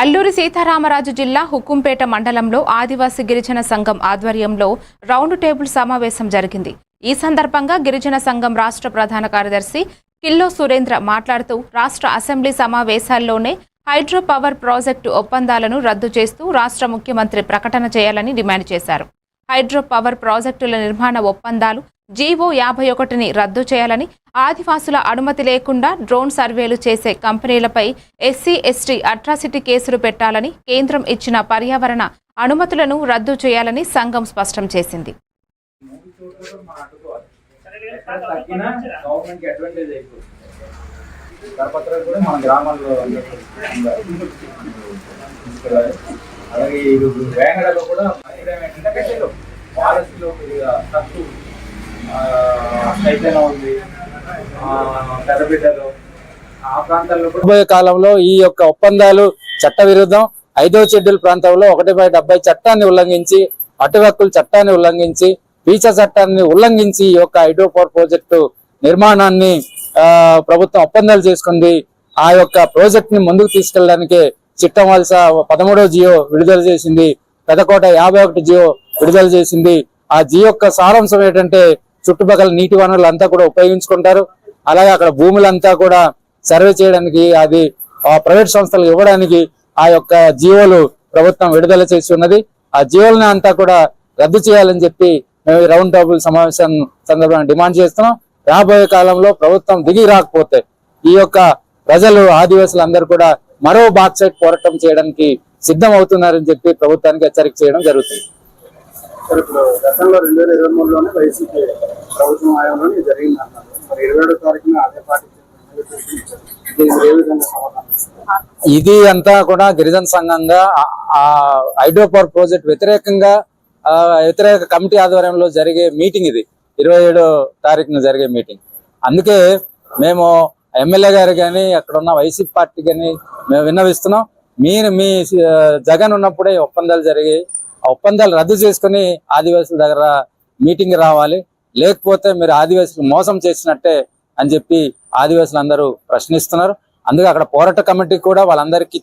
అల్లూరి సీతారామరాజు జిల్లా హుకుంపేట మండలంలో ఆదివాసీ గిరిజన సంఘం ఆధ్వర్యంలో రౌండ్ టేబుల్ సమావేశం జరిగింది. ఈ సందర్భంగా గిరిజన సంఘం రాష్ట్ర ప్రధాన కార్యదర్శి కిల్లో సురేంద్ర మాట్లాడుతూ రాష్ట్ర అసెంబ్లీ సమావేశాల్లోనే హైడ్రో పవర్ ప్రాజెక్టు ఒప్పందాలను రద్దు చేస్తూ రాష్ట్ర ముఖ్యమంత్రి ప్రకటన చేయాలని డిమాండ్ చేశారు. హైడ్రో పవర్ ప్రాజెక్టుల నిర్మాణ ఒప్పందాలు జీవో యాభై ఒకటిని రద్దు చేయాలని ఆదివాసుల అనుమతి లేకుండా డ్రోన్ సర్వేలు చేసే కంపెనీలపై ఎస్సీ ఎస్టీ అట్రాసిటీ కేసులు పెట్టాలని కేంద్రం ఇచ్చిన పర్యావరణ అనుమతులను రద్దు చేయాలని సంఘం స్పష్టం చేసింది. అలాగే వేంగడలో కూడా మంచిగా ఏంటంటే తక్కువ చైతన్యం ఉంది. పెద్దబిడ్డలు ఆ ప్రాంతాల్లో రాబోయే కాలంలో ఈ యొక్క ఒప్పందాలు చట్ట విరుద్ధం ఐదో షెడ్యూల్ ప్రాంతంలో ఒకటి బై డెబ్బై చట్టాన్ని ఉల్లంఘించి అటు హక్కుల చట్టాన్ని ఉల్లంఘించి పీచ చట్టాన్ని ఉల్లంఘించి ఈ యొక్క హైడ్రో పవర్ ప్రాజెక్టు నిర్మాణాన్ని ప్రభుత్వం ఒప్పందాలు చేసుకుంది. ఆ యొక్క ప్రాజెక్ట్ని ముందుకు తీసుకెళ్ళడానికి చిట్టం వలస పదమూడో జియో విడుదల చేసింది. పెదకోట యాభై ఒకటి జియో విడుదల చేసింది. ఆ జియో యొక్క సారాంశం ఏంటంటే చుట్టుపక్కల నీటి వనరులు అంతా కూడా ఉపయోగించుకుంటారు. అలాగే అక్కడ భూములంతా కూడా సర్వే చేయడానికి అది ఆ ప్రైవేట్ సంస్థలు ఇవ్వడానికి ఆ యొక్క జీవోలు ప్రభుత్వం విడుదల చేసి ఉన్నది. ఆ జియోలను అంతా కూడా రద్దు చేయాలని చెప్పి మేము ఈ రౌండ్ టేబుల్ సమావేశం సందర్భంగా డిమాండ్ చేస్తున్నాం. రాబోయే కాలంలో ప్రభుత్వం దిగి రాకపోతే ఈ యొక్క ప్రజలు ఆదివాసులందరూ కూడా మరో బాక్సైట్ పోరాటం చేయడానికి సిద్ధం అవుతున్నారని చెప్పి ప్రభుత్వానికి హెచ్చరిక చేయడం జరుగుతుంది. సార్ ఇప్పుడు గతంలో రెండు వేల ఇరవై మూడులోనే వైసీపీ ప్రభుత్వం హయాంలోనే జరిగింది అన్నారు. మరి ఇరవై ఏడో తారీఖున అదే పార్టీ ఇది అంతా కూడా గిరిజన సంఘంగా హైడ్రో పవర్ ప్రాజెక్ట్ వ్యతిరేకంగా వ్యతిరేక కమిటీ ఆధ్వర్యంలో జరిగే మీటింగ్ ఇది. ఇరవై ఏడో తారీఖున జరిగే మీటింగ్. అందుకే మేము ఎమ్మెల్యే గారు కానీ అక్కడ ఉన్న వైసీపీ పార్టీ కానీ మేము విన్నవిస్తున్నాం. మీరు మీ జగన్ ఉన్నప్పుడే ఒప్పందాలు జరిగాయి. ఒప్పందాలు రద్దు చేసుకుని ఆదివాసుల దగ్గర మీటింగ్ రావాలి. లేకపోతే మీరు ఆదివాసులు మోసం చేసినట్టే అని చెప్పి ఆదివాసులు అందరూ ప్రశ్నిస్తున్నారు. అందుకే అక్కడ పోరాట కమిటీ కూడా వాళ్ళందరికీ